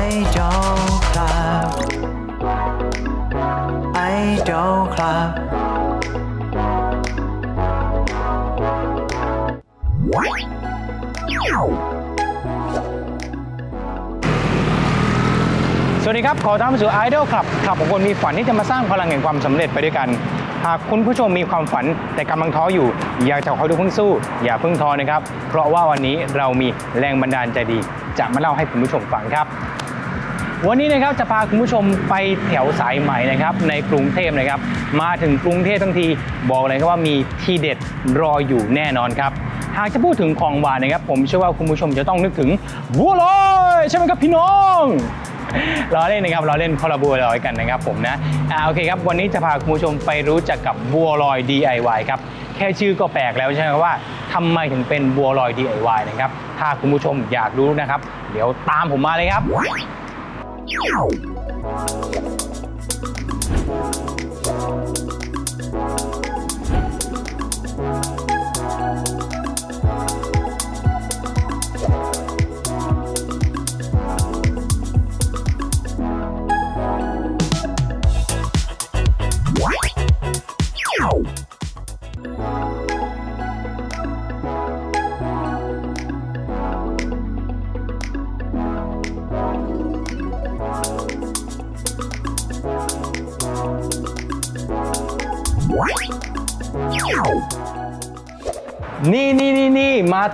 ไอดอลครับไอดอลครับสวัสดีครับ ขอต้อนรับสู่ Idol Club ขับของคนมีฝันที่จะมาสร้างพลังแห่งความสำเร็จไปด้วยกัน หากคุณผู้ชมมีความฝันแต่กำลังท้ออยู่ อยากจะขอดูเพิ่งสู้ อย่าเพิ่งท้อนะครับ เพราะว่าวันนี้เรามีแรงบันดาลใจดี จะมาเล่าให้คุณผู้ชมฟังครับ วันนี้นะครับจะพาคุณผู้ชมไปแถวสายใหม่นะครับในกรุงเทพนะครับ มาถึงกรุงเทพทั้งทีบอกเลยครับว่ามีที่เด็ดรออยู่แน่นอนครับหากจะพูดถึงของหวานนะครับ ผมเชื่อว่าคุณผู้ชมจะต้องนึกถึงบัวลอยใช่ไหมครับพี่น้องล้อเล่นนะครับล้อเล่นคอลลาบัวลอยกันนะครับผมนะอ่าโอเคครับวันนี้จะพาคุณผู้ชมไปรู้จักกับบัวลอย DIY ครับแค่ชื่อก็แปลกแล้วใช่ไหมครับว่าทำไมถึงเป็นบัวลอย DIY นะครับถ้าคุณผู้ชมอยากรู้นะครับ เดี๋ยวตามผมมาเลยครับ นี่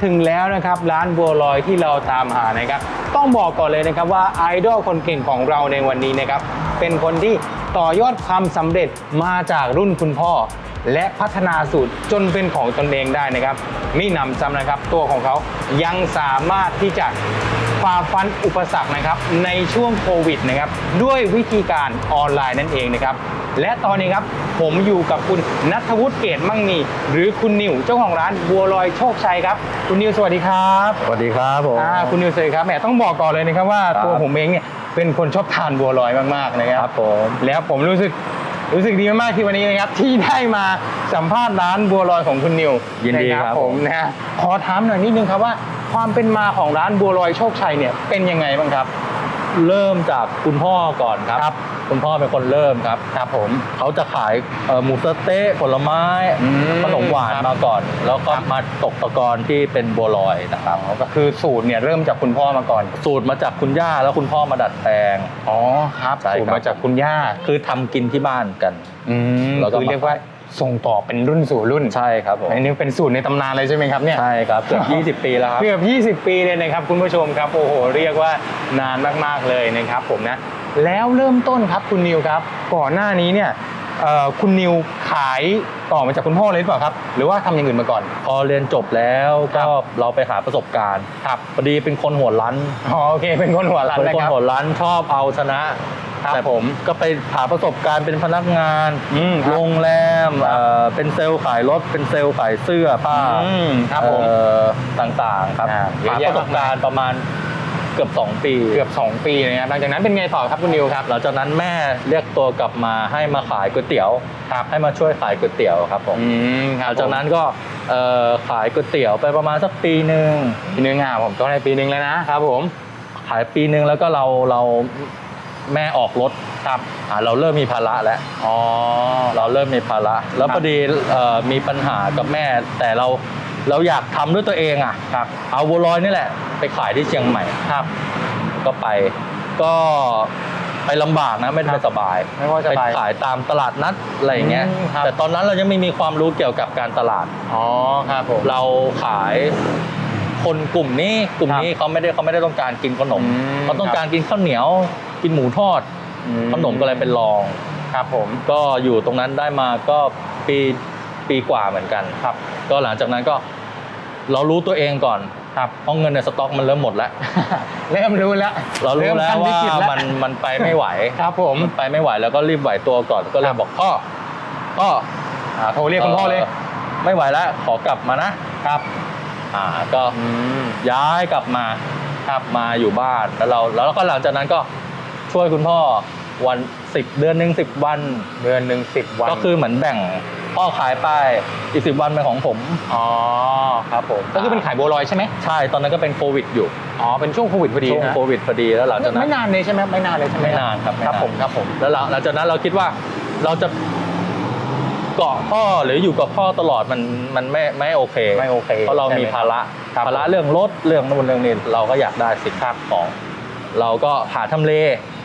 ถึงแล้วนะครับร้านบัวลอยที่เราตามหานะครับ ต้องบอกก่อนเลยนะครับว่าไอดอลคนเก่งของเราในวันนี้นะครับ เป็นคนที่ต่อยอดความสำเร็จมาจากรุ่นคุณพ่อ และพัฒนาสูตรจนเป็นของตนเองได้นะครับ มีนำซ้ำนะครับ ตัวของเขายังสามารถที่จะ ฝ่าฟันอุปสรรคนะครับในช่วงโควิดนะครับด้วยวิธีการออนไลน์นั่นเองนะครับและตอนนี้ครับผมอยู่กับคุณนัทวุฒิเกตมั่งมี หรือคุณนิวเจ้าของร้านบัวลอยโชคชัยครับ คุณนิวสวัสดีครับสวัสดีครับผมอ่าคุณนิวสวัสดีครับแหมต้องบอกก่อนเลยนะครับว่าครับตัวผมเองเนี่ยเป็นคนชอบทานบัวลอยมากๆนะคครัรับบผมแล้วผมรู้สึกรู้สึกดีมากๆที่วันนี้นะครับที่ได้มาสัมภาษณ์ร้านบัวลอยของคุณนิวยินดีนะครับผผมมนะฮะขอถามหน่อยนิดนึงครับว่า ความเป็นมาของร้านบัวลอยโชคชัยเนี่ยเป็นยังไงบ้างครับ เริ่มจากคุณพ่อก่อนครับครับ คุณพ่อเป็นคนเริ่มครับ ครับผมเขาจะขายเอ่อหมูสะเต๊ะผลไม้อืมขนมหวานครับมาก่อน แล้วก็ครับมาตกตะกอนที่เป็นบัวลอยนะครับก็คือสูตรเนี่ยเริ่มจากคุณพ่อมาก่อน สูตรมาจากคุณย่าแล้วคุณพ่อมาดัดแปลง อ๋อครับใช่ครับ สูตรมาจากคุณย่าคือทำกินที่บ้านกัน อืมแล้วก็คือเรียกว่า ส่งต่อเป็นรุ่นสู่รุ่นใช่ครับผมอันนี้เป็นสูตรในตำนานเลยใช่ไหมครับเนี่ยใช่ครับเกือบ20 ปีแล้วครับเกือบ20 ปีเลยนะครับคุณผู้ชมครับโอ้โหเรียกว่านานมากๆเลยนะครับผมนะแล้วเริ่มต้นครับคุณนิวครับ ก่อนหน้านี้เนี่ยเอ่อ คุณนิวขายต่อมาจากคุณพ่อเลยหรือเปล่าครับ หรือว่าทำอย่างอื่นมาก่อน พอเรียนจบแล้วครัก็บ เราไปหาประสบการณ์ครับพอดีเป็นคนหัวรั้นอ๋อโอเคเป็นคนหัวรันเป็นนะคนครับ หัวรั้นชอบเอาชนะ ครับแต่ผมก็ไปหาประสบการณ์เป็นพนักงานอืมครับ โรงแรมครับเอ่อเป็นเซลล์ขายรถ เป็นเซลล์ขายเสื้อผ้าอืมครับผม เอ่อต่างๆครับอ่าเยอะหาแยะประสบการณ์ประมาณ เกือบ 2 ปี เกือบ 2 ปีนะครับหลังจากนั้นเป็นไงต่อครับคุณนิวครับ หลังจากนั้นแม่เรียกตัวกลับมาให้มาขายก๋วยเตี๋ยวครับให้มาช่วยขายก๋วยเตี๋ยวครับผมอืมคหรับลังจากนั้นก็เอ่อขายก๋วยเตี๋ยวไปประมาณสักปีหนึ่งปีนึงอะผมต้องได้ปีนึงแล้วนะครับผม ขายปีหนึ่งแล้วก็เราเราแม่ออกรถครับอ่าเราเริ่มมีภาระแล้ว อ๋อ เราเริ่มมีภาระ แล้วครับพอดีเอ่อมีปัญหากับแม่ แต่เราเราอยากทำด้วยตัวเองอะครับเอาบัวลอยนี่แหละ ไปขายที่เชียงใหม่ครับก็ไป ก็ไปลำบากนะไม่ได้ครับสบายไม่ค่อยสบายไปขายตามตลาดนัดอะไรอย่างเงี้ย อืมครับ แต่ตอนนั้นเรายังไม่มีความรู้เกี่ยวกับการตลาด อ๋อครับผม เราขายคคนกลุ่มนี้กลุ่มนี้เขาไม่ได้เขาไม่ได้ต้องการกินขนมอืม เขาต้องการกินข้าวเหนียว กินหมูทอดขนมก็เลยเป็นรอง ครับผม ก็อยู่ตรงนั้นได้มาก็ปีปีกว่าเหมือนกันครับ ก็หลังจากนั้นก็เรารู้ตัวเองก่อน ครับเพราะเงินในสต็อกมันเริ่มหมดแล้ว เริ่มรู้แล้ว เรารู้แล้วขั้นว่ากิจแล้มันมันไปไม่ไหวครับผมมันไปไม่ไหวแล้วก็รีบไหวตัวก่อนก็เลครัยบบอกพ่อพ่ออ่าโทรเรียกคุณพ่อเลย ไม่ไหวแล้วขอกลับมานะครับ อ่าก็อืมย้ายกลับมาครับมาอยู่บ้านแล้วเราแล้วก็หลังจากนั้นก็ช่วยคุณพ่อวันสิบเดือนหนึ่งสิบวัน เดือนหนึ่งสิบวัน ก็คือเหมือนแบ่ง พ่อขายไปอีกสิบวันเป็นของผม อ๋อครับผมก็คือเป็นขายบัวลอยใช่ไหมใช่ตอนนั้นก็เป็นโควิดอยู่อ๋อเป็นช่วงโควิดพอดีช่วงนะโควิดพอดีแล้วหลังจากนั้นไม่นานเลยใช่ไหมไม่นานเลยใช่ไหมไม่นานครับไครับผมครับผมแล้วหลังหลังจากนั้นเราคิดว่าเราจะเกาะพ่อหรืออยู่กับพ่อตลอดมันมันไม่ไม่โอเคไม่โอเคเพราะเรามีใช่ไหภาระครับภาระเรื่องรถเรื่องนู่นเรื่องนี้เราก็อยากได้สินค้าของ เราก็หาทำเล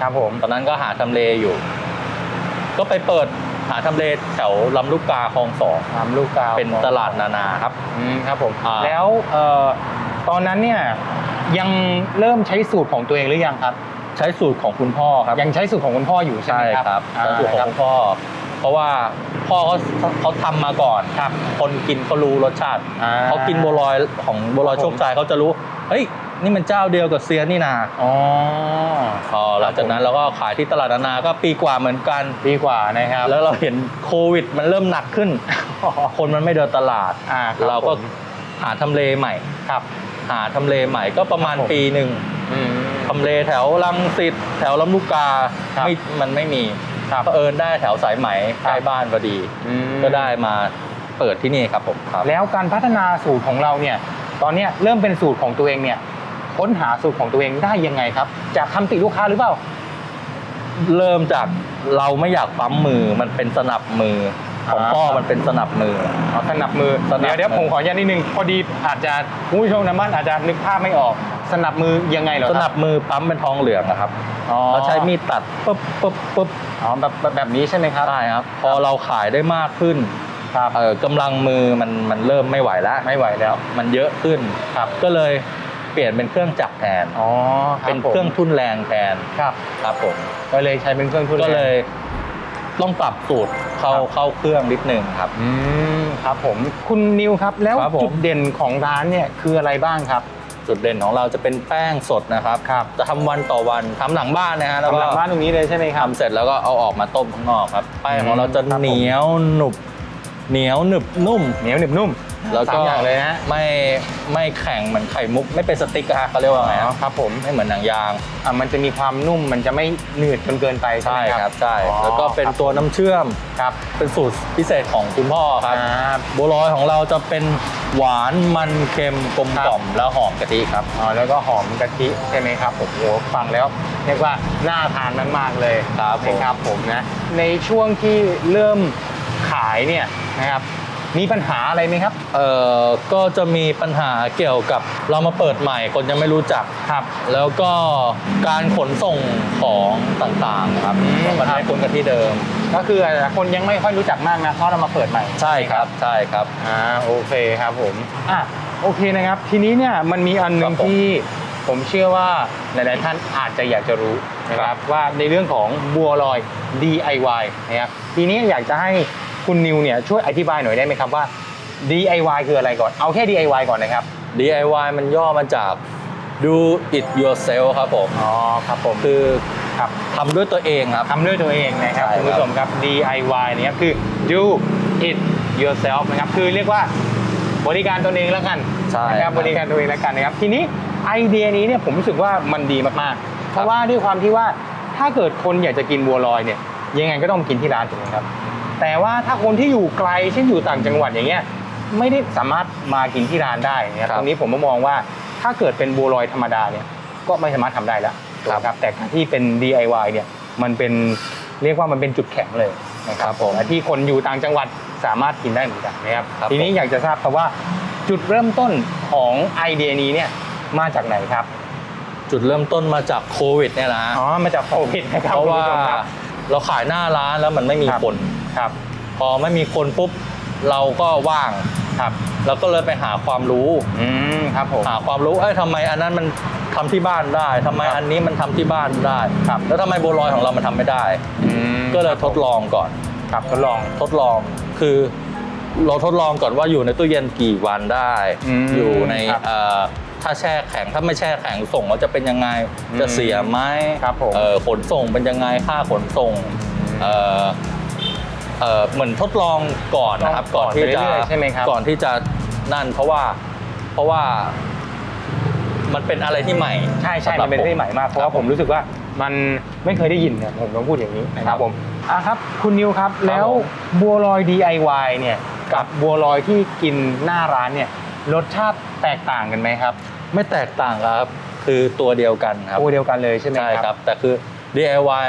ครับผมตอนนั้นก็หาทำเลอยู่ ก็ไปเปิด หาทำเลแถวลำลูกกาคลองสอง ตามลูกกาวเป็นตลาดนานาครับ อืมครับผมอ่า แล้วเอ่อตอนนั้นเนี่ยยังเริ่มใช้สูตรของตัวเองหรือยังครับ ใช้สูตรของคุณพ่อครับ ยังใช้สูตรของคุณพ่ออยู่ใช่ใช่ไหมครับครับอ่าใช้สูตรของคุณพ่อ เพราะว่าพ่อเขาเขาทำมาก่อน ครับคนกินเขารู้รสชาติ อ่าเขากินบัวลอยของบัวลอยครับโชผมคชัยเขาจะรู้ เฮ้ย นี่มันเจ้าเดียวกับเซียนนี่นาอ๋อพอหลังจากนั้นเราก็ขายที่ตลาดนานาก็ปีกว่าเหมือนกันดีกว่านะครับ แล้วเราเห็นโควิดมันเริ่มหนักขึ้น คนมันไม่เดินตลาดอ่าครับเราก็ผมหาทำเลใหม่ครับ หาทำเลใหม่ก็ประมาณครับผมปีหนึ่งอืมทำเลแถวลังสิตแถวลำลูกกาครับไม่มันไม่มีครับเผอิญได้แถวสายไหมใกล้บ้านพอดีอืมก็ได้มาเปิดที่นี่ครับผมครับแล้วการพัฒนาสูตรของเราเนี่ย ตอนเนี้ยเริ่มเป็นสูตรของตัวเองเนี่ย ค้นหาสูตรของตัวเองได้ยังไงครับ จากคำติลูกค้าหรือเปล่า เริ่มจากเราไม่อยากปั๊มมือมันเป็นสนับมือของอ่าพ่อมันเป็นสนับมือ เอาสนับมือสนับเดี๋ยวเดี๋ยวมือผมขออนุญาตนิดนึงพอดีอาจจะคุณผู้ชมทางบ้านอาจจะนึกภาพไม่ออก สนับมือยังไงเหรอคสรับ นับมือปั๊มเป็นทองเหลืองนะครับอ๋อเราใช้มีดตัดปุ๊บปุ๊บปุ๊บอ๋อแบบแบบแบบนี้ใช่ไหมครับ ได้ครับ พอเราขายได้มากขึ้นครับ เออกำลังมือมันมันเริ่มไม่ไหวแล้วไม่ไหวแล้ว มันเยอะขึ้น ครับ ก็เลย เปลี่ยนเป็นเครื่องจักรแทน อ๋อเป็นเครื่องทุ่นแรงแทนครับ ครับผม ก็เลยใช้เป็นเครื่องทุนก็เลยต้องปรับสูตรเข้าครับเข้าเครื่องนิดนึงครับ อืมครับผมคุณนิวครับ แล้วครับผม จุดเด่นของร้านเนี่ยคืออะไรบ้างครับ จุดเด่นของเราจะเป็นแป้งสดนะครับ ครับ จะทำวันต่อวันทำหลังบ้านนะฮะแล้วทำก็หลังบ้านตรงนี้เลยใช่ไหมครับ ทำเสร็จแล้วก็เอาออกมาต้มข้างนอกครับแป้งของเราจะครับผม เหนียวหนุบเหนียวหนึบนุ่ม เหนียวหนึบนุ่ม แล้วสาก็มอย่างเลยนะไม่ไม่แข็งเหมือนไข่มุก ไม่เป็นสติ๊กอะฮะเขาเรียกว่าไงอ๋ออะครับผมไม่เหมือนหนังยาง อะมันจะมีความนุ่มมันจะไม่หนืดจนเกินไปใช่ใช่ไหมครับใช่อ๋อแล้วก็เป็นตัวน้ำเชื่อมครับ เป็นสูตรพิเศษของคุณพ่อครับครับ บัวลอยของเราจะเป็นหวานมันเค็มกลมครับกล่อมแล้วหอมกะทิครับ อ๋อแล้วก็หอมกะทิใช่ไหมครับผมโอ้โหฟังแล้วเรียกว่าน่าทานมากๆเลยครับผม นะครับผมนะในช่วงที่เริ่มขายเนี่ยนะครับ มีปัญหาอะไรไหมครับ เอ่อ ก็จะมีปัญหาเกี่ยวกับเรามาเปิดใหม่คนยังไม่รู้จัก ครับ แล้วก็การขนส่งของต่างๆครับอืมมันครับ ไม่คุ้นกับที่เดิม ก็คืออาจจะคนยังไม่ค่อยรู้จักมากนะเพราะเรามาเปิดใหม่ ใช่ครับ ใช่ครับ อ่าโอเคครับผมอะโอเคนะครับ ทีนี้เนี่ยมันมีอันหนึงครับผมที่ผมเชื่อว่าหลาย ๆ ท่านอาจจะอยากจะรู้นะครับว่าในเรื่องของบัวลอย DIY นะครับทีนี้อยากจะให้ คุณนิวเนี่ยช่วยอธิบายหน่อยได้ไหมครับว่า DIY คืออะไรก่อน เอาแค่ DIY ก่อนนะครับ DIY มันย่อมาจาก do it yourself ครับผมอ๋อครับผมคือครับทำด้วยตัวเองครับทำด้วยตัวเองนะครับใช่ครับคุณผู้ชมครับ DIY เนี่ยคือ do it yourself นะครับคือเรียกว่าบริการตนเองแล้วกันใช่นะครับบริการตัวเองแล้วกันนะครับ ทีนี้ไอเดียนี้เนี่ยผมรู้สึกว่ามันดีมากๆ เพราะว่าด้วยความที่ว่าถ้าเกิดคนอยากจะกินบัวลอยเนี่ยยังไงก็ต้องกินที่ร้านถูกไหมครับ แต่ว่าถ้าคนที่อยู่ไกลเช่นอยู่ต่างจังหวัดอย่างเงี้ยไม่ได้สามารถมากินที่ร้านได้นะครับครับตรงนี้ผมมองว่าถ้าเกิดเป็นบัวลอยธรรมดาเนี่ยก็ไม่สามารถทำได้แล้วครับนะครับแต่การที่เป็น DIY เนี่ยมันเป็นเรียกว่ามันเป็นจุดแข็งเลยนะครับผมที่คนอยู่ต่างจังหวัดสามารถกินได้เหมือนกันนะครับครับทีนี้อยากจะทราบครับว่าจุดเริ่มต้นของไอเดียนี้เนี่ยมาจากไหนครับ จุดเริ่มต้นมาจากโควิดเนี่ยนะฮะอ๋อมาจากโควิดนะครับเพราะว่าคุณผู้ชมครับเราขายหน้าร้านแล้วมันไม่มีครับคน ครับ พอไม่มีคนปุ๊บเราก็ว่างครับเราก็เลยไปหาความรู้อืมครับผมหาความรู้เอ้ยทำไมอันนั้นมันทำที่บ้านได้ทำไมครับอันนี้มันทำที่บ้านได้ครับแล้วทำไมบัวลอยของเรามันทำไม่ได้ อืมก็เลยทดลองก่อน ครับทดลอง ทดลองคือเราทดลองก่อนว่าอยู่ในตู้เย็นกี่วันได้ อืมอยู่ในครับเอ่อถ้าแช่แข็งถ้าไม่แช่แข็งส่งแล้วจะเป็นยังไงอืมจะเสียไหมครับผม เอ่อขนส่งเป็นยังไงค่าขนส่งเอ่อ เอ่อเหมือนทดลองก่อนนะครับ ก่ก่ออนนที่ไปจะเรื่อยๆใช่ไหมครับ ก่อนที่จะนั่นเพราะว่าเพราะว่ามันเป็นอะไรที่ใหม่ใช่ใช่สำหรัมับนเป็นเรื่องใหม่มากเพราะว่าผมรู้สึกว่ามันไม่เคยได้ยินเนี่ยผมต้องพูดอย่างนี้นะคครัรับบผมอะครับ คุณนิวครับแล้วผม บัวลอย DIY เนี่ยกับบัวลอยที่กินหน้าร้านเนี่ยรสชาติแตกต่างกันไหมครับไม่แตกต่างครับ คือตัวเดียวกันครับ ตัวเดียวกันเลยใช่ไหมใช่คครัรับ บ แต่คือ DIY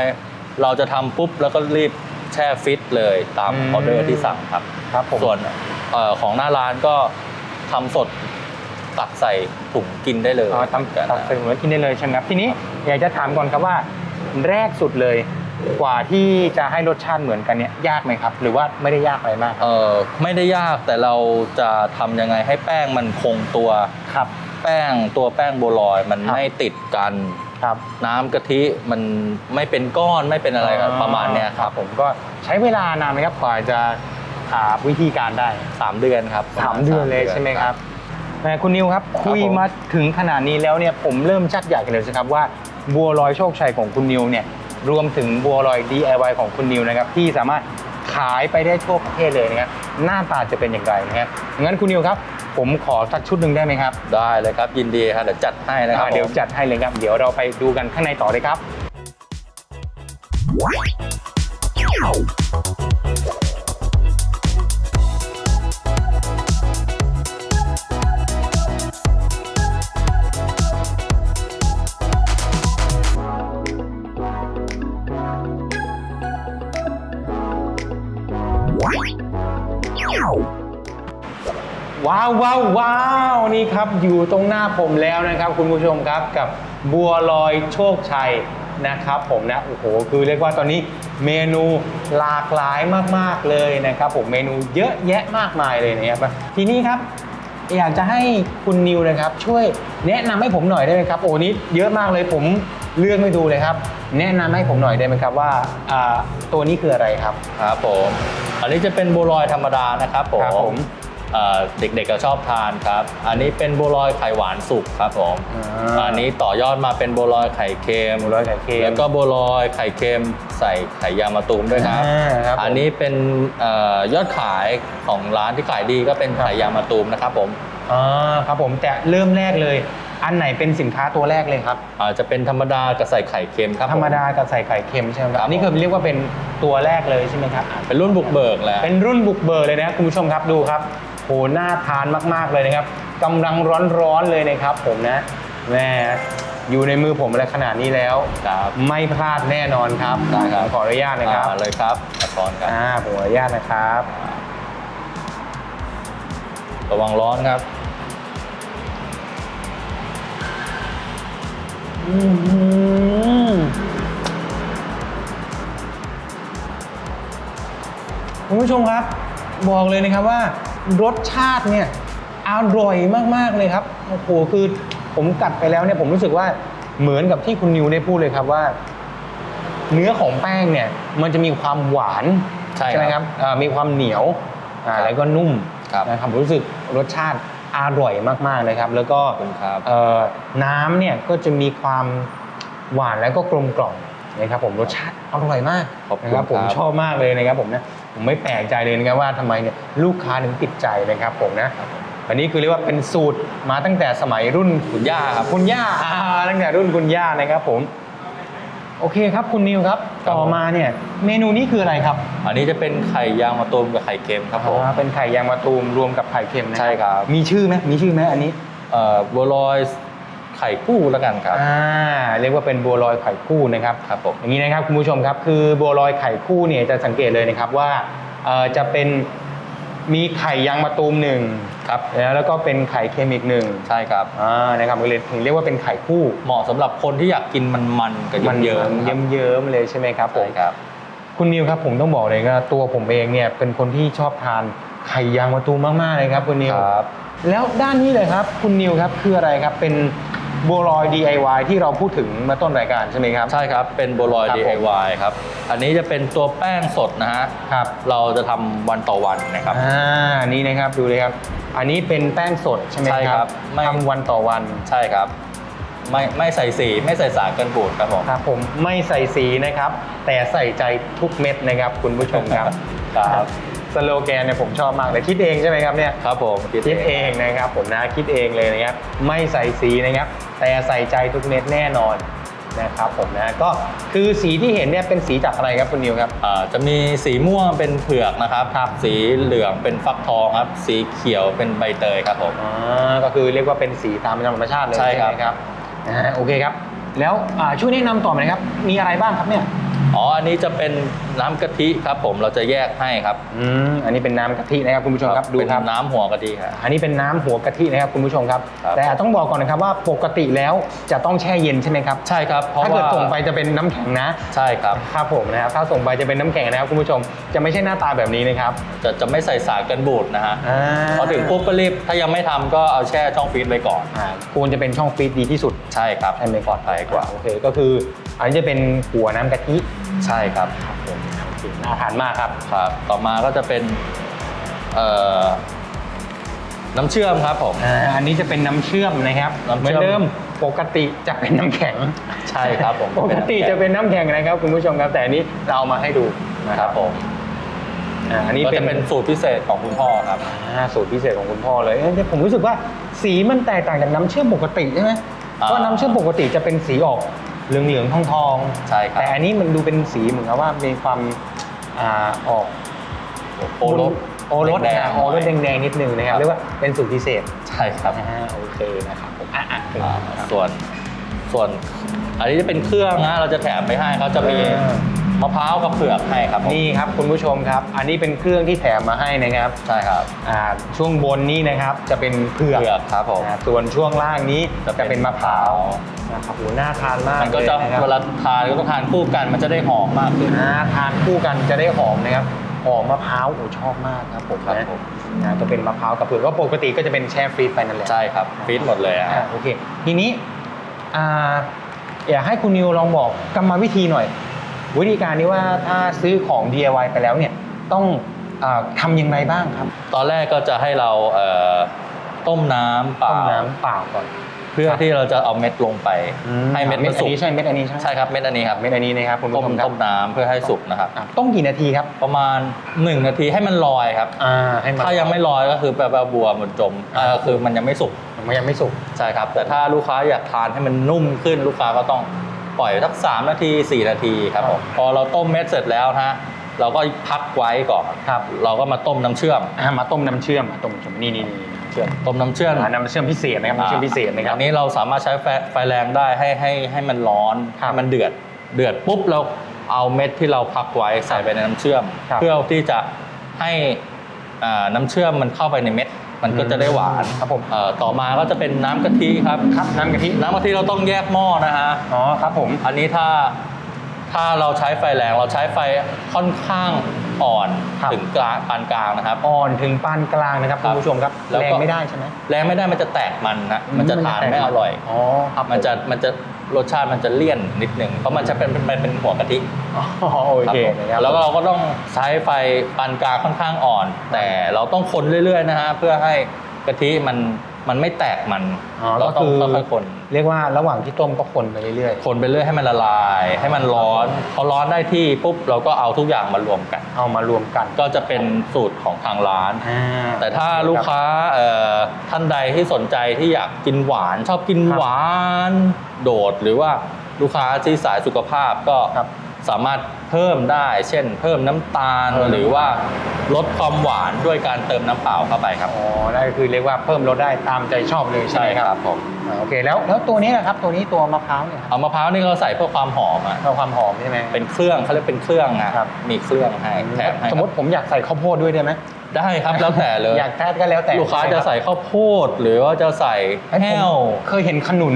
เราจะทำปุ๊บแล้วก็รีบ แช่ฟิตเลยตามอืม ออเดอร์ที่สั่งครับ ครับผม ส่วนเอ่อของหน้าร้านก็ทำสดตักใส่ถุงกินได้เลยอ๋อเหมือนกันทำตักใส่ถุงแล้วกินได้เลยใช่ไหมครับทีนี้อยากจะถามก่อนครับว่า แรกสุดเลย กว่าที่จะให้รสชาติเหมือนกันเนี่ยยากไหมครับ หรือว่าไม่ได้ยากอะไรมากครับเออไม่ได้ยากแต่เราจะทำยังไงให้แป้งมันคงตัว ครับ แป้งตัวแป้งบัวลอยมันครับ ไม่ติดกัน ครับ น้ำกะทิมันไม่เป็นก้อนไม่เป็นอะไรประมาณเนี้ยครับผมก็ใช้เวลานานไหมครับกว่าจะหาวิธีการได้สามเดือนครับสามเดือนเลยใช่ไหมครับแหมคุณนิวครับคุยผม มาถึงขนาดนี้แล้วเนี่ยผมเริ่มชักอยากกันเลยสิครับว่าบัวลอยโชคชัยของคุณนิวเนี่ยรวมถึงบัวลอย DIY ของคุณนิวนะครับที่สามารถขายไปได้ทั่วประเทศเลยนะครับหน้าตาจะเป็นอย่างไรนะครับงั้นคุณนิวครับ ผมขอสักชุดหนึ่งได้ไหมครับได้เลยครับยินดีครับเดี๋ยวจัดให้นะครับอ่าเดี๋ยวผมจัดให้เลยครับ เดี๋ยวเราไปดูกันข้างในต่อเลยครับว้ วว้าวว้าวนี่ครับอยู่ตรงหน้าผมแล้วนะครับ คุณผู้ชมครับกับบัวลอยโชคชัยนะครับผมนะโอ้โหคือเรียกว่าตอนนี้เมนูหลากหลายมาก ๆ เลยนะครับ ผมเมนูเยอะแยะมากมายเลยนะครับทีนี้ครับ อยากจะให้คุณนิวนะครับ ช่วยแนะนำให้ผมหน่อยได้ไหมครับโอ้นี่เยอะมากเลยผมเลือกไม่ดูเลยครับ แนะนำให้ผมหน่อยได้ไหมครับว่าอ่าตัวนี้คืออะไรครับครับผมอันนี้จะเป็นบัวลอยธรรมดานะครับผมครับผม เอ่อเด็กๆก็ชอบทานครับ อันนี้เป็นบัวลอยไข่หวานสุกครับผมอ่าอันนี้ต่อยอดมาเป็นบัวลอยไข่เค็มบัวลอยไข่เค็มแล้วก็บัวลอยไข่เค็มใส่ไข่ยางมะตูมด้วยครับอ่าครับผมอันนี้เป็นเอ่อยอดขายของร้านที่ขายดีก็เป็นไข่ยางมะตูมนะครับผมอ่าครับผมแต่เริ่มแรกเลย อันไหนเป็นสินค้าตัวแรกเลยครับอาจจะเป็นธรรมดากับใส่ไข่เค็มครับผธรรมดากับใส่ไข่เค็มใช่ไหมคครัรับบนี่คือเรียกว่าเป็นตัวแรกเลยใช่ไหมครับเป็นรุ่นบุกเบิกแหละเป็นรุ่นบุกเบิร์เลยนะคุณผู้ชมครับดูครับ โหน่าทานมากๆเลยนะครับกำลังร้อนๆเลยนะครับ ผมนะแม่อยู่ในมือผมอะไรขนาดนี้แล้วครับไม่พลาดแน่นอนครับได้ครับขออนุญาตนะครับอ่าเลยครับกระชอนครับอ่าผมขออนุญาตนะครับ ระวังร้อนครับ อื้อหือคุณผู้ชมครับ บอกเลยนะครับว่า รสชาติเนี่ยอร่อยมากๆเลยครับโอ้โหคือผมกัดไปแล้วเนี่ยผมรู้สึกว่าเหมือนกับที่คุณนิวได้พูดเลยครับว่า เนื้อของแป้งเนี่ย มันจะมีความหวานใช่ครับไหมครับอ่ามีความเหนียวอ่าแล้วก็นุ่มครับนะครับรู้สึกรสชาติอร่อยมากๆเลยครับ แล้วก็ขอบคุณครับ เอ่อน้ำเนี่ยก็จะมีความหวานแล้วก็กลมกล่อมนะครับผมรสชาติอร่อยมากขอบคุณนะครับผมครับ ชอบมากเลยนะครับผมนะ ผมไม่แปลกใจเลยนะครับว่าทำไมเนี่ยลูกค้าถึงติดใจนะครับผมนะอันนี้คือเรียกว่าเป็นสูตรมาตั้งแต่สมัยรุ่นคุณย่าครับคุณย่าอ่าตั้งแต่รุ่นคุณย่านะครับผมโอเคครับคุณนิวครับครับ ต่อมาเนี่ยเมนูนี้คืออะไรครับ อันนี้จะเป็นไข่ยางมะตูมกับไข่เค็มครับผมอ่าเป็นไข่ยางมะตูมรวมกับไข่เค็มนะใช่ครับมีชื่อไหมมีชื่อไหมอันนี้เอ่อบัวลอย ไข่คู่แล้วกันครับ อ่าเรียกว่าเป็นบัวลอยไข่คู่นะครับครับผมอย่างนี้นะครับคุณผู้ชมครับคือบัวลอยไข่คู่เนี่ยจะสังเกตเลยนะครับว่าเอ่อจะเป็นมีไข่ยางมะตูมหนึ่งครับ แล้วแล้วก็เป็นไข่เค็มอีกหนึ่งใช่ครับ อ่านะครับมันเลยถึงเรียกว่าเป็นไข่คู่เหมาะสำหรับคนที่อยากกินมันๆกับมันเยิ้มๆเยิ้มเยิ้มๆเลยใช่ไหมครับผใช่มครับ คุณนิวครับผมต้องบอกเลยว่าตัวผมเองเนี่ยเป็นคนที่ชอบทานไข่ยางมะตูมมากๆเลยครับคุณนิว ครับ แล้วด้านนี้เลยครับ คุณนิวครับคืออะไรครับเป็น บัวลอย DIY ที่เราพูดถึงเมาต้นรายการใช่ไหมครับ ใช่ครับ เป็นบัวลอย ครับผม DIY ครับ อันนี้จะเป็นตัวแป้งสดนะฮะ ครับ เราจะทำวันต่อวันนะครับ อ่านี่นะครับดูเลยครับ อันนี้เป็นแป้งสดใช่ไหมใช่คครัรับบไม่ ทำวันต่อวันใช่ครับ ไม่ไม่ใส่สีไม่ใส่สารกันบูดครับผมครับผมไม่ใส่สีนะครับ แต่ใส่ใจทุกเม็ดนะครับ คุณผู้ชมครับ ครับ สโลแกนเนี่ยผมชอบมากเลยคิดเองใช่ไหมครับเนี่ยครับผมคิดเองนะครับผมนะคิดเองเลยนะครับไม่ใส่สีนะครับแต่ใส่ใจทุกเม็ดแน่นอนนะครับผมนะก็คือสีที่เห็นเนี่ยเป็นสีจากอะไรครับคุณนิวครับอ่าจะมีสีม่วงเป็นเผือกนะครับครับสีเหลืองเป็นฟักทองครับ สีเขียวเป็นใบเตยครับผมอ่าก็คือเรียกว่าเป็นสีตามธรรมชาติเลยใช่ครับไหมครับอ่าโอเคครับ แล้วอ่าช่วยแนะนำต่อหน่อยครับ มีอะไรบ้างครับเนี่ย อ๋อ อันนี้จะเป็นน้ำกะทิครับผม เราจะแยกให้ครับอืมอันนี้เป็นน้ำกะทินะครับคุณผู้ชมครับดูเป็นครับ น้ำหัวกะทิครับ อันนี้เป็นน้ำหัวกะทินะครับคุณผู้ชมครับ ครับ แต่ต้องบอกก่อนนะครับว่าปกติแล้วจะต้องแช่เย็นใช่ไหมครับ ใช่ครับ เพราะถ้าเกิดว่าส่งไปจะเป็นน้ำแข็งนะ ใช่ครับ ครับผมนะครับถ้าส่งไปจะเป็นน้ำแข็งนะครับคุณผู้ชม จะไม่ใช่หน้าตาแบบนี้นะครับจะจะไม่ใส่สารกันบูดนะฮะ อ่าพอถึงปุ๊บก็รีบ ถ้ายังไม่ทำก็เอาแช่ช่องฟรีซไว้ก่อน อ่าควรจะเป็นช่องฟรีซดีที่สุด ใช่ครับใช่ไหมปลอดภัยกว่า โอเคก็คือ อันนี้จะเป็นหัวน้ำกะทิ ใช่ครับครับผมโอเคน่าทานมากครับ ครับ ต่อมาก็จะเป็นเอ่อน้ำเชื่อมครับผม อ่าอันนี้จะเป็นน้ำเชื่อมนะครับน้ำเหมืเชื่อนอม เดิมปกติจะเป็นน้ำแข็ง ใช่ครับผมปกติจะเป็นน้ำแข็งนะครับคุณผู้ชมครับแต่อันนี้เราเอามาให้ดูนะคครัรับบผมอ่าอันนี้ก็เป็จะนเป็นสูตรพิเศษของคุณพ่อครับ อ่าสูตรพิเศษของคุณพ่อเลยเอ้ยผมรู้สึกว่าสีมันแตกต่างจากน้ำเชื่อมปกติใช่ไหมอ่า เพราะน้ำเชื่อมปกติจะเป็นสีออก เหลืองๆทองทองๆใช่ครับแต่อันนี้มันดูเป็นสีเหมือนกับว่ามีความอ่าออกโอรสโอรสแดงนะๆโอรสแดงๆนิดนึงนะครับครับเรียกว่าเป็นสูตรพิเศษใช่ครับอ่าโอเคนะครับผมอะอะอ่าครับส่วนส่วน อันนี้จะเป็นเครื่องนะเราจะแถมไปให้เขาจะมีอ่า มะพร้าวกับเผือกให้ครับผมนี่ครับคุณผู้ชมครับ อันนี้เป็นเครื่องที่แถมมาให้นะครับใช่ครับอ่าช่วงบนนี้นะครับจะเป็นเผือกเผือกครับผมอ่าส่วนช่วงล่างนี้จะจะเป็เป็นนมะพร้าวมะพร้าวนะครับโหน่าทานมากมันก็จะลยนครับ เวลาทานก็ต้องทานคู่กันมันจะได้หอมมากขึ้น อ่าทานคู่กันจะได้หอมนะครับหอมมะพร้าวโอ้ชอบมากครับผมครับนะผมอ่าจะเป็นมะพร้าวกับเผือกก็ปกติก็จะเป็นแช่ฟรีซไปนั่นแหละใช่ครับฟีดหมดเลยอะอ่าโอเค ทีนี้อ่าอยากให้คุณนิวลองบอกกรรมวิธีหน่อย วิธีการนี้ว่าถ้าซื้อของ DIY ไปแล้วเนี่ยต้องอาทำยังไงบ้างครับ ตอนแรกก็จะให้เราเอ่อต้มน้ำเปล่าต้มน้ำเปล่าก่อน เพื่อที่เราจะเอาเม็ดลงไป ให้เม็ดมันอัสุนกนี้ใช่เม็ดอันนี้ใช่ไหมใช่ครับเม็ดอันนี้ครับเม็ดอันนี้นะครับคุณผู้ต้มชมครับต้มน้ำเพื่อให้สุกนะครับอะต้มกี่นาทีครับประมาณ 1 นาทีให้มันลอยครับอ่าให้มันถ้ายังไม่ลอยก็คือแปลว่าบัวมันจมอ่าอ่าคือมันยังไม่สุกมันยังไม่สุกใช่ครับ แต่ถ้าลูกค้าอยากทานให้มันนุ่มขึ้นลูกค้าก็ต้อง ปล่อยสัก3นาที 4 นาทีครับผมพอเราต้มเม็ดเสร็จแล้วนะฮะเราก็พักไว้ก่อนครับเราก็มาต้มน้ำเชื่อมอ่ามาต้มน้ำเชื่อมมาต้มน้ำเชื่อมนี่นี่นี่น้ำเชื่อมต้มน้ำเชื่อมอ่าน้ำเชื่อมพิเศษนะครับน้ำเชื่อมพิเศษนะครับ อันนี้เราสามารถใช้ไฟไฟแรงได้ให้ให้ให้มันร้อนครับให้มันเดือดเดือดปุ๊บเราเอาเม็ดที่เราพักไว้ใส่ไปในน้ำเชื่อม ครับ เพื่อที่จะให้อ่าน้ำเชื่อมมันเข้าไปในเม็ด มันก็จะได้หวานครับผมเอ่อต่อมาก็จะเป็นน้ำกะทิครับ ครับน้ำกะทิน้ำกะทิเราต้องแยกหม้อนะฮะ อ๋อครับผม อันนี้ถ้าถ้าเราใช้ไฟแรงเราใช้ไฟค่อนข้างอ่อนครับ ถึงกลางปานกลางนะครับ อ่อนถึงปานกลางนะครับครัคุบณผู้ชมครับแล้วก็ แรงไม่ได้ใช่ไหมแรงไม่ได้มันจะแตกมันนะมันจะทานไม่อร่อย อ๋อครับมันจะมันจะ รสชาติมันจะเลี่ยนนิดหนึ่งเพราะมันจะเป็นเป็นเป็นหัวกะทิอ๋อโอเคครับผมนะครับ แล้วก็เราก็ต้องใช้ไฟปานกลางค่อนข้างอ่อน แต่เราต้องคนเรื่อยๆนะฮะเพื่อให้กะทิมันมันไม่แตกมันอ๋อเราก็ต้อคืงอ ค่อยๆคน เรียกว่าระหว่างที่ต้มก็คนไปเรื่อยคนไปเรื่อยให้มันละลาย ให้มันร้อนพอร้อนได้ที่ปุ๊บเราก็เอาทุกอย่างมารวมกัน ๆ เอามารวมกันก็จะเป็นสูตรของทางร้าน อ่าแต่ถ้าลูกค้าเอ่อ ท่านใดที่สนใจที่อยากกินหวานชอบกินครับหวาน โดดหรือว่าลูกค้าที่สายสุขภาพก็ครับสามารถเพิ่มได้ เช่น เพิ่มน้ำตาลเพิ่มน้ำตาลหรือว่าลดความหวานด้วยการเติมน้ำเปล่าเข้าไปครับ อ๋อนั่นก็คือเรียกว่าเพิ่มรสได้ตามใจชอบเลยใช่ไหมครับผมอ่าโอเคแล้วแล้วตัวนี้นะครับตัวนี้ตัวมะพร้าวเนี่ยครับเอามะพร้าวนี่เราใส่เพื่อความหอมอะเพื่อความหอมใช่ไหม เป็นเครื่องเขาเรียกเป็นเครื่องนะครับ มีเครื่องให้แถมให้สมมติผมอยากใส่ข้าวโพดด้วยได้ไหม ได้ครับแล้วแต่เลยอยากแท้ก็แล้วแต่ลูกค้าจะใส่ข้าวโพดหรือว่าจะใส่เอ้ยผมแห้วเคยเห็นขนุน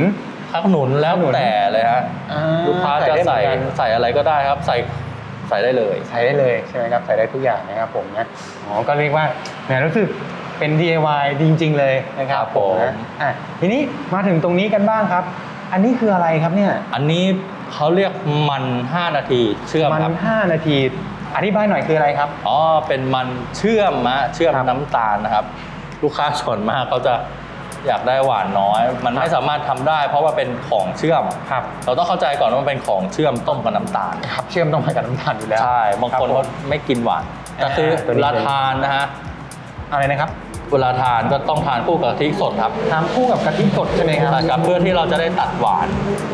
ขนุนแล้วขนุนแต่เลยฮะอ่ลูกค้าจะใส่ได้เหมือนกันใส่อะไรก็ได้ครับ ใส่ใส่ได้เลยใช้ได้เลยใช่ไหมครับใส่ได้ทุกอย่างนะครับผมนะอ๋อก็เรียกว่าแหมรู้สึกเป็น DIY จริง ๆ เลยนะครับครับผมนะอะทีนี้มาถึงตรงนี้กันบ้างครับ อันนี้คืออะไรครับเนี่ย อันนี้เขาเรียกมัน 5 นาที เชื่อมมันครับ5นาที อธิบายหน่อยคืออะไรครับ อ๋อ เป็นมันเชื่อมมะเชื่อมครับน้ำตาลนะครับ ลูกค้าส่วนมากเขาจะอยากได้หวานน้อย มันไม่สามารถทำได้ เพราะว่าเป็นของเชื่อม ครับเราต้องเข้าใจก่อนว่ามันเป็นของเชื่อมต้มกับน้ำตาล ครับเชื่อมต้องไปกับน้ำตาลอยู่แล้วใช่ บางคนรัก็ผม ไม่กินหวาน แต่คืออ่าตัวนี้ เวลาทานนะฮะ อะไรนะครับเวลาทานก็ต้องทานคู่กับกะทิสดครับทำคู่กับกะทิสดใช่ไหมครับใช่ครับ เพื่อที่เราจะได้ตัดหวาน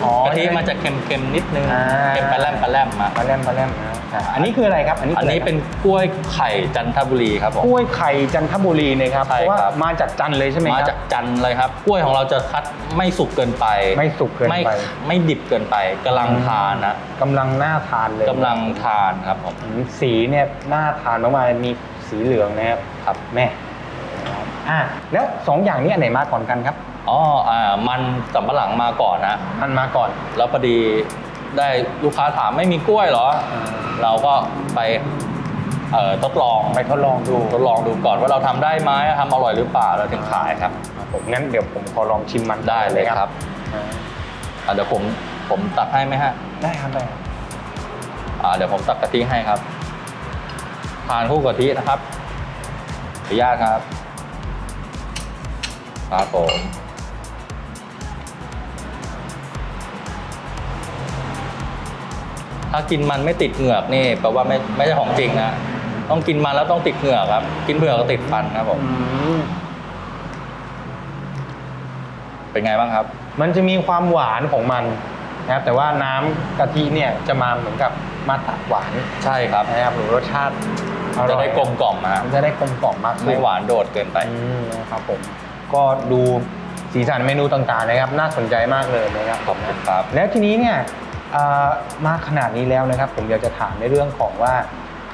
อ๋อกะทิมันจะเค็มๆนิดนึง อ่า เค็มปลาแรมปลาแรมมา ปลาแรมปลาแรมนะอะอันนี้คืออะไรครับ อันนี้อันนี้คืะไรครับเป็นกล้วยไข่จันทบุรีครับผมกล้วยไข่จันทบุรีนะครับใช่เพราะว่าครับมาจากจันทร์เลยใช่ไหมครับมาจากจันทร์เลยครับ กล้วยของเราจะคัดไม่สุกเกินไป ไม่สุกเกินไป ไม่ไม่ดิบเกินไปกำลังทานนะกำลังน่าทานเลยกำลังทานครับผมอืมสีเนี่ยน่าทานมากๆมีสีเหลืองนะครับครับแม่อะแล้วสองอย่างนี้อันไหนมาก่อนกันครับอ๋ออ่ามันสำปะหลังมาก่อนนะมันมาก่อน แล้วพอดี ได้ลูกค้าถามไม่มีกล้วยเหรอ เราก็ไปเอ่อทดลองไปทดลองดูทดลองดูก่อนว่าเราทำได้ไหมทำอร่อยหรือเปล่าเราถึงขายครับครับผมงั้นเดี๋ยวผมขอลองชิมมันได้เลยครับอ่าอะเดี๋ยวผมผมตักให้ไหมฮะได้ครับได้ครับอ่าเดี๋ยวผมตักกะทิให้ครับทานคู่กะทินะครับขออนุญาตครับครับผม ถ้ากินมันไม่ติดเหงือกนี่แปลว่าไม่ไม่ใช่ของจริงนะต้องกินมันแล้วต้องติดเหงือกครับ กินเผือกก็ติดฟันครับผมอืมเป็นไงบ้างครับ มันจะมีความหวานของมันนะครับ แต่ว่าน้ำกะทิเนี่ยจะมาเหมือนกับมาตัดหวานใช่ครับนะครับหรือรสชาติอร่จะอยได้กลมกล่อมนะฮะมันจะได้กลมกล่อมมากขึ้นไม่หวานโดดเกินไปอืมนะครับผมก็ดูสีสันเมนูต่างๆนะครับ น่าสนใจมากเลยนะครับขอบคุณครับ แล้วทีนี้เนี่ยเอ่อ มาขนาดนี้แล้วนะครับ ผมอยากจะถามในเรื่องของว่า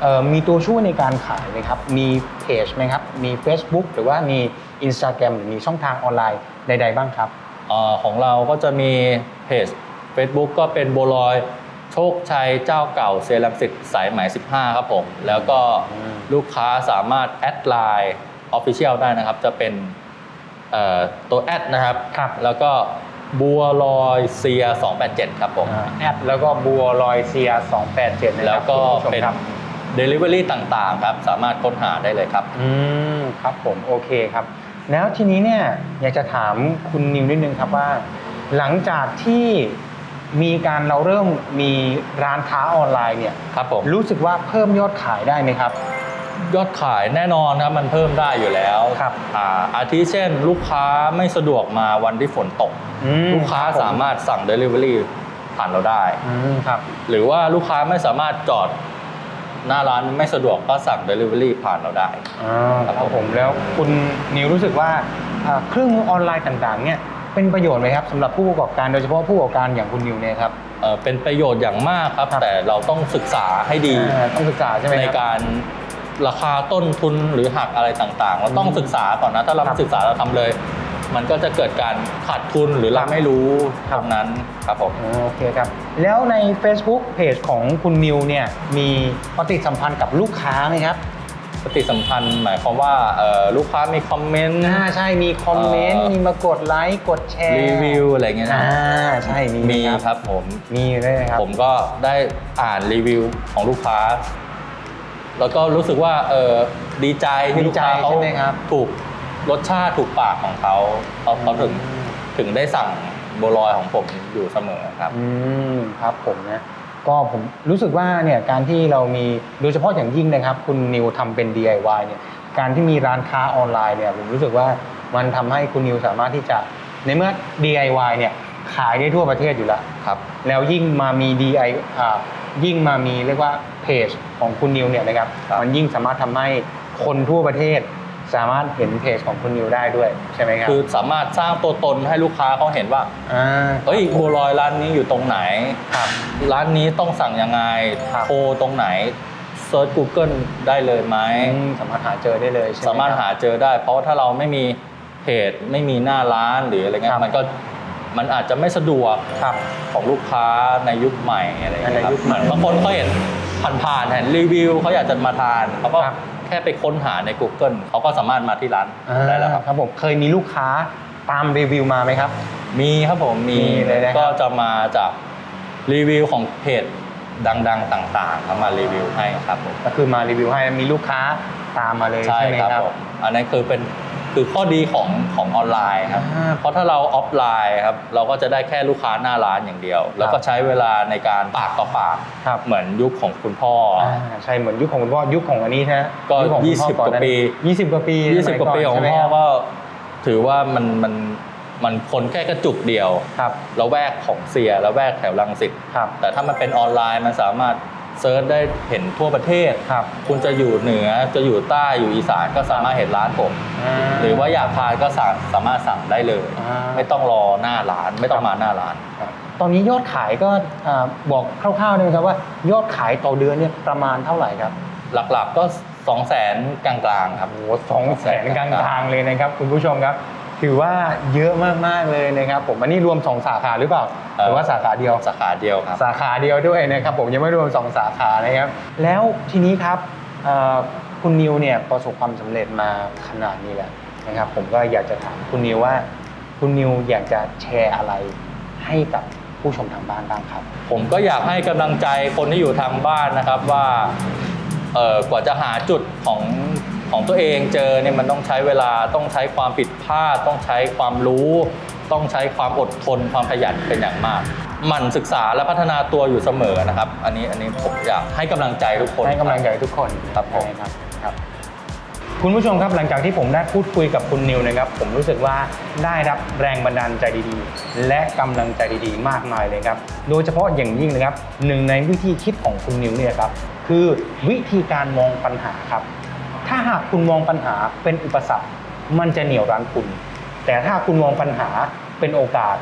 เอ่อมีตัวช่วยในการขายไหมครับ มีเพจไหมครับ มี Facebook หรือว่ามี Instagram หรือมีช่องทางออนไลน์ใด ๆ บ้างครับเอ่อของเราก็จะมีเพจ Facebook ก็เป็นโบวลอยโชคชัยเจ้าเก่าเซรังสิตสายไหม15 ครับผม แล้วก็อืมลูกค้าสามารถแอดไลน์ออฟฟิเชียลได้นะครับ จะเป็นเอ่อตัวแอดนะครับครับแล้วก็ บัวลอยเซีย287 ครับผม แอดแล้วก็บัวลอยเซีย287นะครับแล้วก็คุณผู้ชมเป็น ครับ Delivery ต่างๆครับ สามารถค้นหาได้เลยครับ อืมครับผมโอเคครับ แล้วทีนี้เนี่ยอยากจะถามคุณนิวนิดนึงครับว่า หลังจากที่มีการเราเริ่มมีร้านค้าออนไลน์เนี่ย ครับผม รู้สึกว่าเพิ่มยอดขายได้ไหมครับ ยอดขายแน่นอนครับมันเพิ่มได้อยู่แล้วครับอ่าอาทิเช่น ลูกค้าไม่สะดวกมาวันที่ฝนตก อืมลูกค้ารับผสามารถสั่ง Delivery ผ่านเราได้ อืมครับ หรือว่าลูกค้าไม่สามารถจอดหน้าร้านไม่สะดวกก็สั่ง Delivery ผ่านเราได้ อ่าครับผมแล้วคุณนิวรู้สึกว่าอ่าเครื่องมือออนไลน์ต่างๆเนี่ยเป็นประโยชน์ไหมครับสำหรับผู้ประกอบการโดยเฉพาะผู้ประกอบการอย่างคุณนิวเนี่ยครับ เอ่อเป็นประโยชน์อย่างมากครับ ครับ แต่เราต้องศึกษาให้ดีอ่าต้องศึกษาใช่ไหมในครับ การ ราคาต้นทุนหรือหักอะไรต่างๆ เราต้องศึกษาก่อนนะ ถ้าเราครัไม่บศึกษาเราทำเลย มันก็จะเกิดการขาดทุนหรือเราไม่รู้ครัตบรงนั้นครับผมอ๋อโอเคครับ แล้วใน Facebook Page ของคุณนิวเนี่ยมีปฏิสัมพันธ์กับลูกค้าไหมครับปฏิสัมพันธ์หมายความว่าเอ่อลูกค้ามีคอมเมนต์อ่าใช่มีคอมเมนต์เอ่อมีมากดไลค์กดแชร์รีวิวอะไรเงี้ยอ่านะใช่มีมีครับครับผมมีเลยครับ ผมก็ได้อ่านรีวิวของลูกค้า แล้วก็รู้สึกว่าเออดีใจที่ดีลูกใจค้าเขาใช่ไหมครับ ถูกรสชาติถูกปากของเขาเขาเขาถึงถึงได้สั่งโบวลอยของผมอยู่เสมอครับ อืมครับผมนะก็ผมรู้สึกว่าเนี่ยการที่เรามีโดยเฉพาะอย่างยิ่งนะครับ คุณนิวทำเป็น DIY เนี่ยการที่มีร้านค้าออนไลน์เนี่ยผมรู้สึกว่ามันทำให้คุณนิวสามารถที่จะในเมื่อ DIY เนี่ยขายได้ทั่วประเทศอยู่แล้ว ครับ แล้วยิ่งมามี DI อ่า ยิ่งมามีเรียกว่าเพจของคุณนิวเนี่ยนะครับครับมันยิ่งสามารถทำให้คนทั่วประเทศสามารถเห็นเพจของคุณนิวได้ด้วยใช่ไหมครับคือสามารถสร้างตัวตนให้ลูกค้าเขาเห็นว่าอ่าเฮ้ยบัวลอยร้านนี้อยู่ตรงไหนครับร้านนี้ต้องสั่งยังไงครับโทรตรงไหนเซิร์ช Google ได้เลยไหมอืมสามารถหาเจอได้เลยใช่ไหมสามารถคบหาเจอได้ เพราะว่าถ้าเราไม่มีเพจไม่มีหน้าร้านหรืออะไรเงี้ครัยบมันก็ มันอาจจะไม่สะดวกครับ ของลูกค้าในยุคใหม่อะไรเงี้ยคในรับยุคใหม่ เหมือนบางคนเขาเห็นทผ่านๆเห็นรีวิวเขาอยากจะมาทานเขาก็ครับแค่ไปค้นหาใน Google เขาก็สามารถมาที่ร้านได้แล้วครับ ครับผมเคยมีลูกค้าตามรีวิวมาไหมครับ มีครับผมมีมีเลยนะครับ ก็จะมาจากรีวิวของเพจดังๆต่างๆครับมารีวิวให้ครับผมก็คือมารีวิวให้มีลูกค้าตามมาเลยใช่ใช่ไหมครับครับผมอันนั้นคือเป็น คือข้อดีของของออนไลน์ครับ อ่า เพราะถ้าเราออฟไลน์ครับเราก็จะได้แค่ลูกค้าหน้าร้านอย่างเดียว แล้วก็ใช้เวลาในการปากต่อปากครับเหมือนยุคของคุณพ่ออ อ่าใช่เหมือนยุคของคุณพ่อยุคของอันนี้ใช่ไหมก็คของคุณพ่อ20กว่าปี ยี่สิบกว่าปี20กว่าปีของสมัยพ่อใช่ไหมก็ถือว่ามันมันมันคนแค่กระจุกเดียวครับแล้วแวกของเสียแล้วแวกแถวรังสิตครับ แต่ถ้ามันเป็นออนไลน์มันสามารถ เซิร์ชได้เห็นทั่วประเทศ ครับ คุณจะอยู่เหนือจะอยู่ใต้อยู่อีสานก็สามารถเห็นร้านผมอ่าหรือว่าอยากทานก็สั่งสามารถสั่งได้เลยอ่าไม่ต้องรอหน้าร้านไม่ต้องมาหน้าร้านครับตอนนี้ยอดขายก็อ่าบอกคร่าวๆได้ไหมครับว่า ยอดขายต่อเดือนเนี่ยประมาณเท่าไหร่ครับ หลักๆก็2 0 0 0 0 0กลางๆครับโอ้สองแสนกลางๆเลยนะครับคุณผู้ชมครับ ถือว่าเยอะมากๆเลยนะครับผมอันนี้รวม 2 สาขาหรือเปล่าเอ่อหรือว่าสาขาเดียวสาขาเดียวครับ สาขาเดียวด้วยนะครับผมยังไม่รวม 2 สาขานะครับ แล้วทีนี้ครับเอ่อคุณนิวเนี่ยประสบความสำเร็จมาขนาดนี้แล้วนะครับผมก็อยากจะถามคุณนิวว่า คุณนิวอยากจะแชร์อะไรให้กับผู้ชมทางบ้านบ้างครับ ผมก็อยากให้กำลังใจคนที่อยู่ทางบ้านนะครับว่าเอ่อกว่าจะหาจุดของ ของตัวเองเจอเนี่ยมันต้องใช้เวลาต้องใช้ความผิดพลาด ต้องใช้ความรู้ ต้องใช้ความอดทนความขยันเป็นอย่างมากหมั่นศึกษาและพัฒนาตัวอยู่เสมอนะครับ อันนี้อันนี้ผมอยากให้กำลังใจทุกคนให้กำลังใจทุกคนครับผมครับครับคุณผู้ชมครับหลังจากที่ผมได้พูดคุยกับคุณนิวนะครับ ผมรู้สึกว่าได้รับแรงบันดาลใจดีๆ และกำลังใจดีๆ มากมายเลยครับโดยเฉพาะอย่างยิ่งนะครับหนึ่งในวิธีคิดของคุณนิวเนี่ยครับคือวิธีการมองปัญหาครับ ถ้าหากคุณมองปัญหาเป็นอุปสรรค มันจะเหนี่ยวรั้งคุณ แต่ถ้าคุณมองปัญหาเป็นโอกาส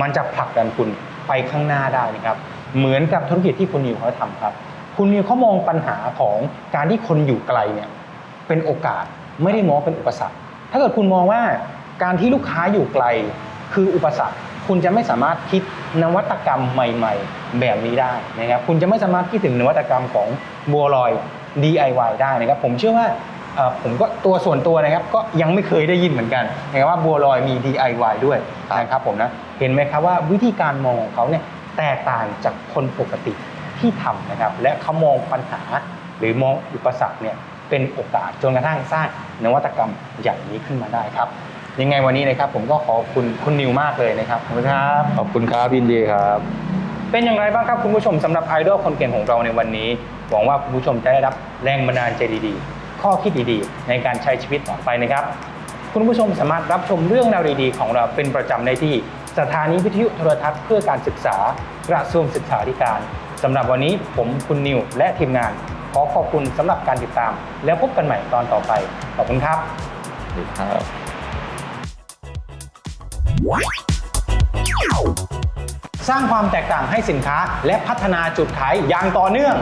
มันจะผลักดันคุณไปข้างหน้าได้นะครับ เหมือนกับธุรกิจที่คุณนิวเขาทำครับ คุณนิวเขามองปัญหาของการที่คนอยู่ไกลเนี่ยเป็นโอกาสไม่ได้มองเป็นอุปสรรค ถ้าเกิดคุณมองว่าการที่ลูกค้าอยู่ไกลคืออุปสรรค คุณจะไม่สามารถคิดนวัตกรรมใหม่ ๆ แบบนี้ได้นะครับ คุณจะไม่สามารถคิดถึงนวัตกรรมของบัวลอย DIY ได้นะครับ ผมเชื่อว่าเอ่อผมก็ตัวส่วนตัวนะครับก็ยังไม่เคยได้ยินเหมือนกันนะครับว่าบัวลอยมี DIY ด้วยนะครับผมนะเห็นไหมครับว่าวิธีการมองของเขาเนี่ยแตกต่างจากคนปกติที่ทำนะครับ และเขามองปัญหาหรือมองอุปสรรคเนี่ยเป็นโอกาสจนกระทั่งสร้างนวัตกรรมอย่างนี้ขึ้นมาได้ครับ ยังไงวันนี้นะครับผมก็ขอบคุณคุณนิวมากเลยนะครับขอบคุณครับขอบคุณครับยินดีครับ เป็นอย่างไรบ้างครับคุณผู้ชมสำหรับไอดอลคนเก่งของเราในวันนี้ หวังว่าคุณผู้ชมจะได้รับแรงบันดาลใจดีๆ ข้อคิดดีๆ ในการใช้ชีวิตต่อไปนะครับ คุณผู้ชมสามารถรับชมเรื่องราวดีๆ ของเราเป็นประจำในที่สถานีวิทยุโทรทัศน์เพื่อการศึกษากระทรวงศึกษาธิการสำหรับวันนี้ผมคุณนิวและทีมงาน ขอขอบคุณสำหรับการติดตาม แล้วพบกันใหม่ตอนต่อไป ขอบคุณครับสวัสดีครับ สร้างความแตกต่างให้สินค้าและพัฒนาจุดขายอย่างต่อเนื่อง